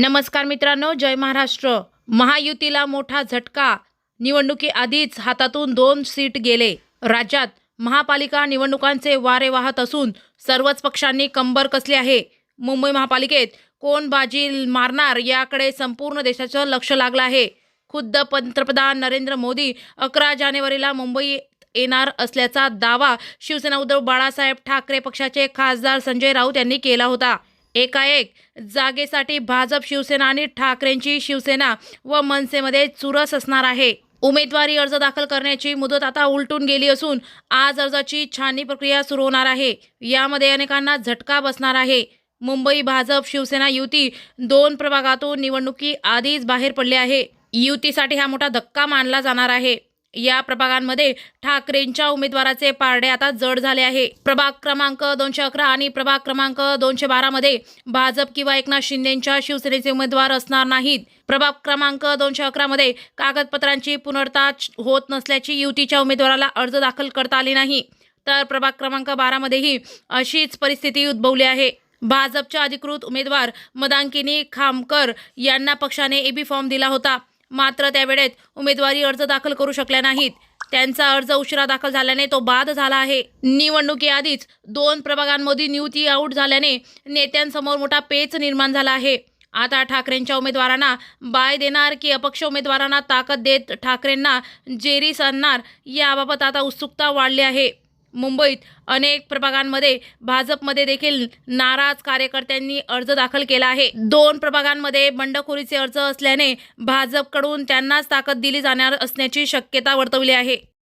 नमस्कार मित्रांनो जय महाराष्ट्र. महायुतीला मोठा झटका. निवडणुकीआधीच हातातून दोन सीट गेले. राज्यात महापालिका निवडणुकांचे वारे वाहत असून सर्वच पक्षांनी कंबर कसली आहे? मुंबई महापालिकेत कोण बाजी मारणार याकडे संपूर्ण देशाचं लक्ष लागलं आहे. खुद्द पंतप्रधान नरेंद्र मोदी अकरा जानेवारीला मुंबईत येणार असल्याचा दावा शिवसेना उद्धव बाळासाहेब ठाकरे पक्षाचे खासदार संजय राऊत यांनी केला होता. एकाएक जागेसाठी भाजप शिवसेना आणि ठाकरेंची शिवसेना व मनसेमध्ये चुरस असणार आहे. उमेदवारी अर्ज दाखल करण्याची मुदत आता उलटून गेली असून आज अर्जाची छाननी प्रक्रिया सुरू होणार आहे. यामध्ये अनेकांना झटका बसणार आहे. मुंबई भाजप शिवसेना युती दोन प्रभागातून निवडणुकी आधीच बाहेर पडले आहे. युतीसाठी हा मोठा धक्का मानला जाणार आहे. या प्रभागांमध्ये ठाकरेंच्या उमेदवाराचे पारडे आता जड झाले आहे. प्रभाग क्रमांक दोनशे अकरा आणि प्रभाग क्रमांक दोनशे बारामध्ये भाजप किंवा एकनाथ शिंदेच्या शिवसेनेचे उमेदवार असणार नाहीत. प्रभाग क्रमांक दोनशे अकरामध्ये कागदपत्रांची पुनर्ता होत नसल्याची युतीच्या उमेदवाराला अर्ज दाखल करता आली नाही. तर प्रभाग क्रमांक बारामध्येही अशीच परिस्थिती उद्भवली आहे. भाजपच्या अधिकृत उमेदवार मदांकिनी खामकर यांना पक्षाने एबी फॉर्म दिला होता. मात्र त्यावेळेत उमेदवारी अर्ज दाखल करू शकल्या नाहीत. त्यांचा अर्ज उशिरा दाखल झाल्याने तो बाद झाला आहे. निवडणुकीआधीच दोन प्रभागांमध्ये नियुती आऊट झाल्याने नेत्यांसमोर मोठा पेच निर्माण झाला आहे. आता ठाकरेंच्या उमेदवारांना बाय देणार की अपक्ष उमेदवारांना ताकद देत ठाकरेंना जेरीस आणणार याबाबत आता उत्सुकता वाढली आहे. मुंबईत अनेक प्रभागांमध्ये भाजपमध्ये देखील नाराज कार्यकर्त्यांनी अर्ज दाखल केला आहे. दोन प्रभागांमध्ये बंडखोरीचे अर्ज असल्याने भाजपकडून त्यांनाच ताकद दिली जाणार असण्याची शक्यता वर्तवली आहे.